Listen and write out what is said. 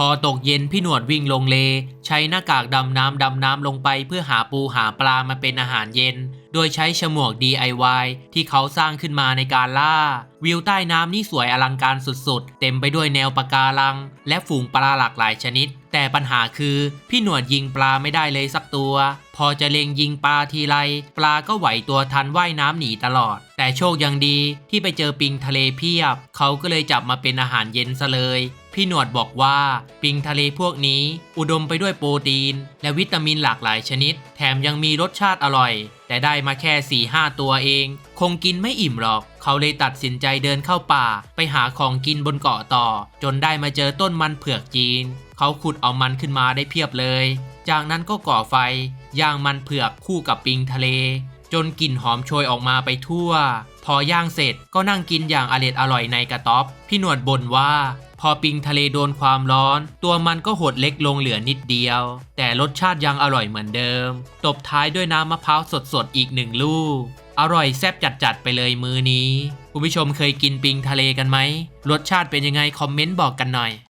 พอตกเย็นพี่หนวดวิ่งลงเล ใช้หน้ากากดำน้ำดำน้ำลงไปเพื่อหาปูหาปลามาเป็นอาหารเย็น โดยใช้ฉมวก DIY ที่เขาสร้างขึ้นมาในการล่า วิวใต้น้ำนี่สวยอลังการสุดๆ เต็มไปด้วยแนวปะการัง และฝูงปลาหลากหลายชนิด แต่ปัญหาคือพี่หนวดยิงปลาไม่ได้เลยสักตัว พอจะเล็งยิงปลาทีไรปลาก็ไหวตัวทันว่ายน้ำหนีตลอด แต่โชคยังดีที่ไปเจอปิงทะเลเพียบ เขาก็เลยจับมาเป็นอาหารเย็นซะเลย พี่หนวดบอกว่าปิงทะเลพวกนี้ อุดมไปด้วยโปรตีน และวิตามินหลากหลายชนิด แถมยังมีรสชาติอร่อยแต่ได้มาแค่4ี่ห้าตัวเอง คงกินไม่อิ่มหรอก เขาเลยตัดสินใจเดินเข้าป่า ไปหาของกินบนเกาะต่อ จนได้มาเจอต้นมันเผือกจีน เขาขุดเอามันขึ้นมาได้เพียบเลย จากนั้นก็ก่อไฟย่างมันเผือกคู่กับปิงทะเล จนกลิ่นหอมโชยออกมาไปทั่ว พอย่างเสร็จก็นั่งกินอย่างอร็ดอร่อยในกระต๊อบ พี่หนวดบ่นว่า พอปิงทะเลโดนความร้อน ตัวมันก็หดเล็กลงเหลือนิดเดียว แต่รสชาติยังอร่อยเหมือนเดิม ตบท้ายด้วยน้ำมะพร้าวสดๆอีกหนึ่งลูก อร่อยแซ่บจัดๆไปเลยมือนี้ คุณผู้ชมเคยกินปิงทะเลกันไหมรสชาติเป็นยังไงคอมเมนต์บอกกันหน่อย